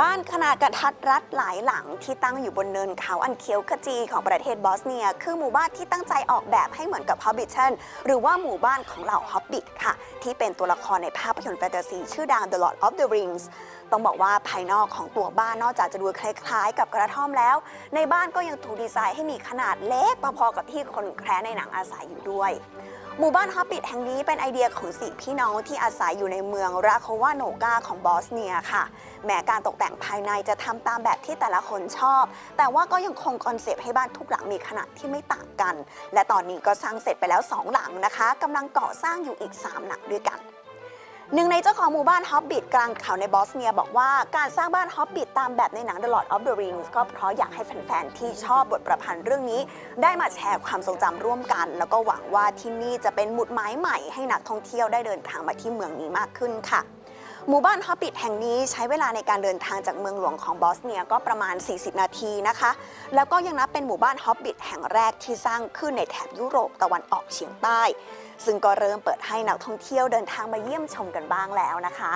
บ้านขนาดกระทัดรัดหลายหลังที่ตั้งอยู่บนเนินเขาอันเคียวขจีของประเทศบอสเนีย คือหมู่บ้านที่ตั้งใจออกแบบให้เหมือนกับ Hobbiton หรือว่าหมู่บ้านของเหล่าฮอบบิทค่ะ ที่เป็นตัวละครในภาพยนตร์แฟนตาซีชื่อดัง The Lord of the Rings ต้องบอกว่าภายนอกของตัวบ้านนอกจากจะดูคล้ายๆ กับกระท่อมแล้ว ในบ้านก็ยังถูกดีไซน์ให้มีขนาดเล็กพอๆกับที่คนแคร์ในหนังอาศัยอยู่ด้วย หมู่บ้านฮอบบิทแห่งนี้เป็นไอเดียของสี่พี่น้องที่อาศัยอยู่ในเมืองราโควาโนกาของบอสเนียค่ะ แม้การตกแต่งภายในจะทำตามแบบที่แต่ละคนชอบ แต่ว่าก็ยังคงคอนเซปต์ให้บ้านทุกหลังมีขนาดที่ไม่ต่างกัน และตอนนี้ก็สร้างเสร็จไปแล้ว 2 หลังนะคะกำลังก่อสร้างอยู่อีก 3 หลังด้วยกัน หนึ่งในเจ้าของหมู่บ้านฮอบบิทกลางเขาในบอสเนียบอกว่าการสร้างบ้านฮอบบิทตามแบบในหนัง The Lord of the Rings ก็เพราะอยากให้แฟนๆ ที่ชอบบทประพันธ์เรื่องนี้ ได้มาแชร์ความทรงจำร่วมกัน แล้วก็หวังว่าที่นี่จะเป็นหมุดหมายใหม่ให้นักท่องเที่ยวได้เดินทางมาที่เมืองนี้มากขึ้นค่ะ หมู่บ้านฮอบบิตแห่งนี้ใช้เวลาในการเดินทางจากเมืองหลวงของบอสเนียก็ประมาณ 40 นาทีนะคะ แล้วก็ยังนับเป็นหมู่บ้านฮอบบิตแห่งแรกที่สร้างขึ้นในแถบยุโรปตะวันออกเฉียงใต้ ซึ่งก็เริ่มเปิดให้นักท่องเที่ยวเดินทางมาเยี่ยมชมกันบ้างแล้วนะคะ